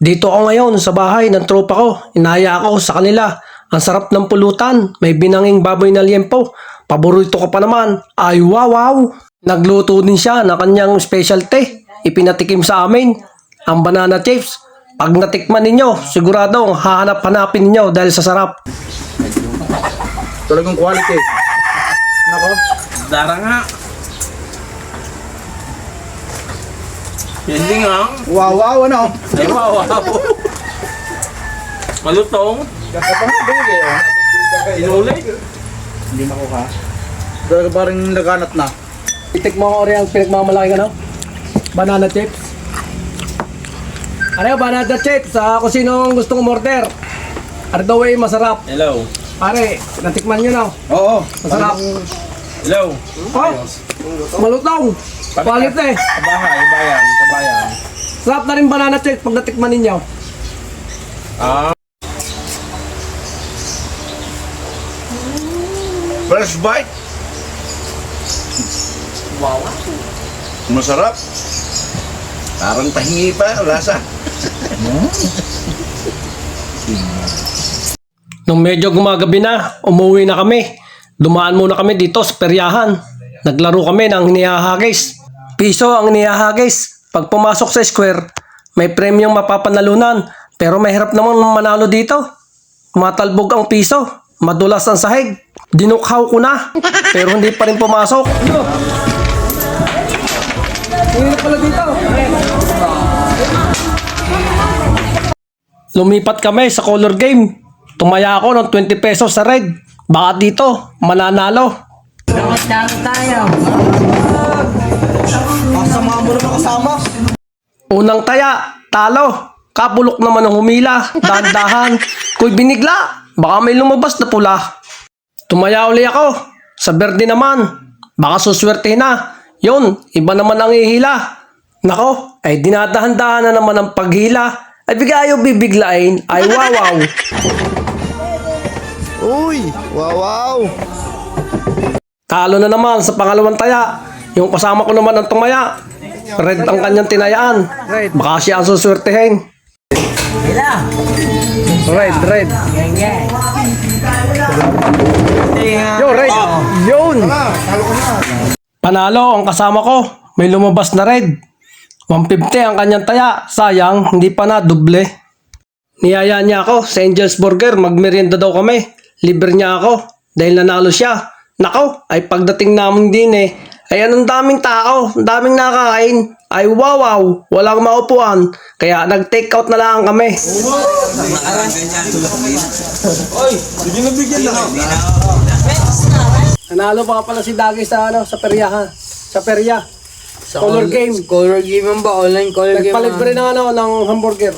Dito ako ngayon sa bahay ng tropa ko. Inaya ako sa kanila. Ang sarap ng pulutan. May binanging baboy na liempo. Paborito ko pa naman. Ay wow wow. Nagluto din siya ng kanyang specialty. Ipinatikim sa amin. Ang banana chips. Pag natikman ninyo, siguradong hahanap-hanapin ninyo dahil sa sarap. Talagang quality. Nako. Dara nga. Hindi nga. Wow, wow, ano? Ay, wow, wow. Malutong. Kapang bigay, oh. Inuli. Hindi makuha. Talaga parang laganat na. Itikman ko rin ang pinagmamalaki ano? Banana chips. Ano yung banana chips? Ah, kung sino gustong umorder. Are the way, masarap. Hello. Pare, natikman nyo na. Oo. Masarap. Hello. Oh, malutong. Quality. Sa bahay, bayan, sa bayan. Sarap na rin banana chips pag natikman ninyo. Ah. Fresh bite. Wow. Masarap. Parang tahingi pa, lasa. Nung medyo gumagabi na, umuwi na kami. Dumaan muna kami dito sa peryahan. Naglaro kami ng hinihahagis. Piso ang hinihahagis. Pag pumasok sa square, may premyong mapapanalunan. Pero mahirap naman manalo dito. Matalbog ang piso. Madulas ang sahig. Dinukhaw ko na. Pero hindi pa rin pumasok. Pala dito. Lumipat kami sa color game. Tumaya ako ng 20 pesos sa red. Baka dito, mananalo. Kasama mo naman kasama. Unang taya, talo. Kapulok naman ng humila, dahan-dahan. Kuy binigla, baka may lumabas na pula. Tumaya uli ako. Sa berde naman, baka suswerte na. Yun, iba naman ang ihila. Nako, ay dinadahan-dahan na naman ang paghila. Ay bigayo bibiglain, ay wawaw. Uy, wow, wow. Talo na naman sa pangalawang taya. Yung kasama ko naman ang tumaya. Red ang kanyang tinayaan. Baka siya ang suswertehin. Red, red. Yo, red. Yun. Panalo ang kasama ko. May lumabas na red. 150 ang kanyang taya. Sayang, hindi pa na doble. Niyaya niya ako sa Angel's Burger. Magmerienda daw kami. Libre niya ako. Dahil nanalo siya. Nako, ay pagdating namin din eh. Ay anong daming tao. Ang daming nakakain. Ay wow wow. Walang maupuan. Kaya nag-take out na lang kami. Nanalo pa pala si Dagi sa ano sa peryahan. Sa perya. Color game. Color game ang ba? Online color game. Nagpalibre na ano ng hamburger.